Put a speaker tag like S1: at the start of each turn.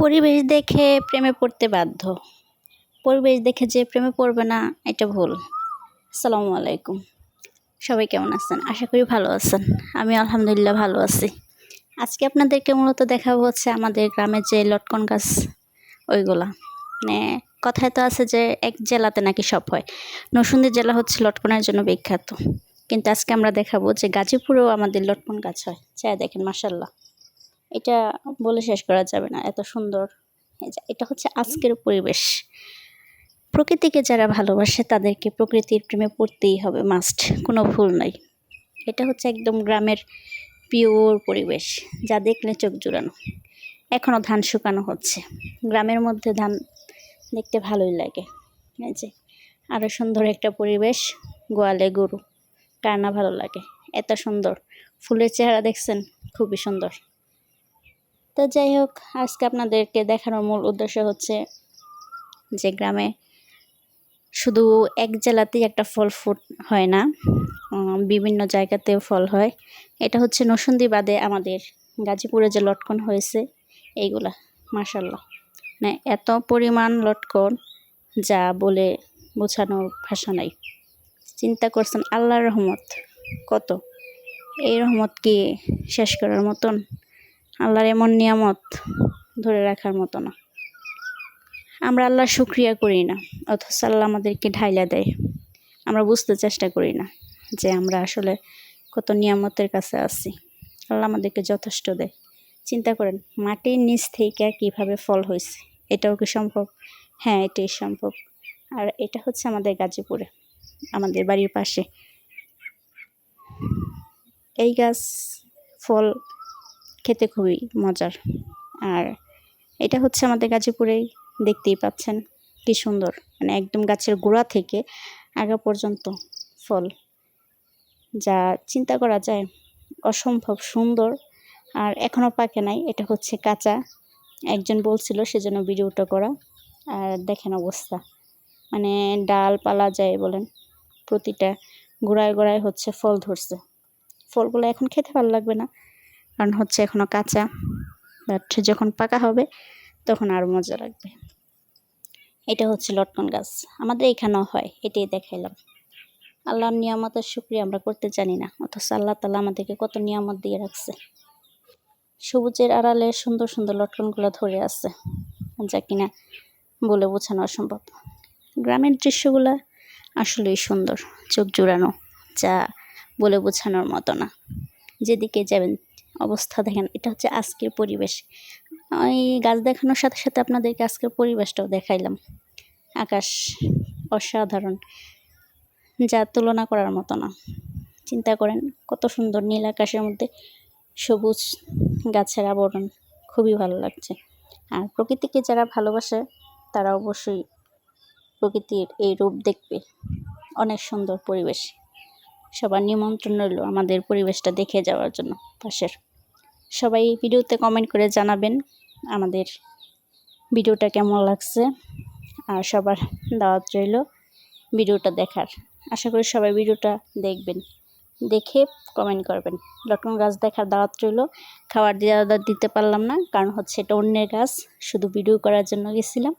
S1: পরিবেশ দেখে প্রেমে পড়তে বাধ্য। পরিবেশ দেখে যে প্রেমে পড়বে না, এটা ভুল। আসসালামু আলাইকুম। সবাই কেমন আছেন? আশা করি ভালো আছেন। আমি আলহামদুলিল্লাহ ভালো আছি। আজকে আপনাদেরকে মূলত দেখাবো হচ্ছে আমাদের গ্রামের যে লটকন গাছ, ওইগুলা। মানে কথায় তো আছে যে এক জেলাতে নাকি সব হয়। নরসিংদী জেলা হচ্ছে লটকনের জন্য বিখ্যাত। কিন্তু আজকে আমরা দেখাবো যে গাজীপুরেও আমাদের লটকন গাছ হয়। চাই দেখেন মাসাল্লাহ এটা বলে শেষ করা যাবে না, এত সুন্দর। এটা হচ্ছে আজকের পরিবেশ। প্রকৃতিকে যারা ভালোবাসে, তাদেরকে প্রকৃতির প্রেমে পড়তেই হবে মাস্ট কোনো ভুল নাই। এটা হচ্ছে একদম গ্রামের পিওর পরিবেশ, যা দেখলে চোখ জুড়ানো। এখনও ধান শুকানো হচ্ছে। গ্রামের মধ্যে ধান দেখতে ভালোই লাগে। এই যে আরও সুন্দর একটা পরিবেশ, গোয়ালে গরু কার না ভালো লাগে। এত সুন্দর। ফুলের চেহারা দেখছেন, খুবই সুন্দর। তো যাই হোক, আজকে আপনাদেরকে দেখানোর মূল উদ্দেশ্য হচ্ছে যে গ্রামে শুধু এক জেলাতেই একটা ফল ফুট হয় না বিভিন্ন জায়গাতেও ফল হয়। এটা হচ্ছে নসুন্দি বাদে আমাদের গাজীপুরে যে লটকন হয়েছে, এইগুলা মাসাল্লাহ মানে এত পরিমাণ লটকন, যা বলে বোঝানোর ভাষা নাই। চিন্তা করছেন আল্লাহর রহমত, কত? এই রহমত কি শেষ করার মতন? আল্লাহর এমন নিয়ামত ধরে রাখার মতো না। আমরা আল্লাহর শুক্রিয়া করি না, অথচ আল্লাহ আমাদেরকে ঢাইলা দেয়। আমরা বুঝতে চেষ্টা করি না যে আমরা আসলে কত নিয়ামতের কাছে আছি। আল্লাহ আমাদেরকে যথেষ্ট দেয়। চিন্তা করেন, মাটির নিচ থেকে কীভাবে ফল হয়েছে? এটাও কি সম্ভব? হ্যাঁ এটাই সম্ভব। আর এটা হচ্ছে আমাদের গাজীপুরে, আমাদের বাড়ির পাশে। এই গাছ, ফল খেতে খুবই মজার। আর এটা হচ্ছে আমাদের গাজীপুরেই দেখতেই পাচ্ছেন, কি সুন্দর। মানে একদম গাছের গোড়া থেকে আগা পর্যন্ত ফল, যা চিন্তা করা যায় অসম্ভব সুন্দর। আর এখনও পাকে নাই, এটা হচ্ছে কাঁচা। একজন বলছিল সেজন্য ভিডিওটা করা। আর দেখেন অবস্থা। মানে ডাল পালা যায় বলেন, প্রতিটা গোড়ায় গোড়ায় হচ্ছে ফল ধরছে। ফলগুলো এখন খেতে ভালো লাগবে না। কারণ হচ্ছে এখনও কাঁচা। বাট যখন পাকা হবে, তখন আরও মজা লাগবে। এটা হচ্ছে লটকন গাছ। আমাদের এখানেও হয়, এটাই দেখাইলাম। আল্লাহর নিয়ামতের শুক্রিয়া, আমরা করতে জানি না। অথচ আল্লাহ তালা আমাদেরকে কত নিয়ামত দিয়ে রাখছে। সবুজের আড়ালে সুন্দর সুন্দর লটকনগুলো ধরে আছে, যা কিনা বলে বোঝানো অসম্ভব। গ্রামের দৃশ্যগুলো আসলেই সুন্দর, চোখ জুড়ানো, যা বলে বোঝানোর মতো না। যেদিকে যাবেন অবস্থা দেখেন, এটা হচ্ছে আজকের পরিবেশ। এই গাছ দেখানোর সাথে সাথে আপনাদেরকে আজকের পরিবেশটাও দেখাইলাম। আকাশ অসাধারণ, যা তুলনা করার মতো না। চিন্তা করেন, কত সুন্দর নীল আকাশের মধ্যে সবুজ গাছের আবরণ, খুবই ভালো লাগছে। আর প্রকৃতিকে যারা ভালোবাসে, তারা অবশ্যই প্রকৃতির এই রূপ দেখবে। অনেক সুন্দর পরিবেশ। সবার নিমন্ত্রণ রইল আমাদের পরিবেশটা দেখে যাওয়ার জন্য, পাশের। সবাই ভিডিওতে কমেন্ট করে জানাবেন আমাদের ভিডিওটা কেমন লাগছে আর সবার দাওয়াত রইল ভিডিওটা দেখার। আশা করি সবাই ভিডিওটা দেখবেন, দেখে কমেন্ট করবেন। লটকন গাছ দেখার দাওয়াত রইল। খাবার দিয়ে দিতে পারলাম না, কারণ হচ্ছে এটা অন্যের গাছ, শুধু ভিডিও করার জন্য গেছিলাম।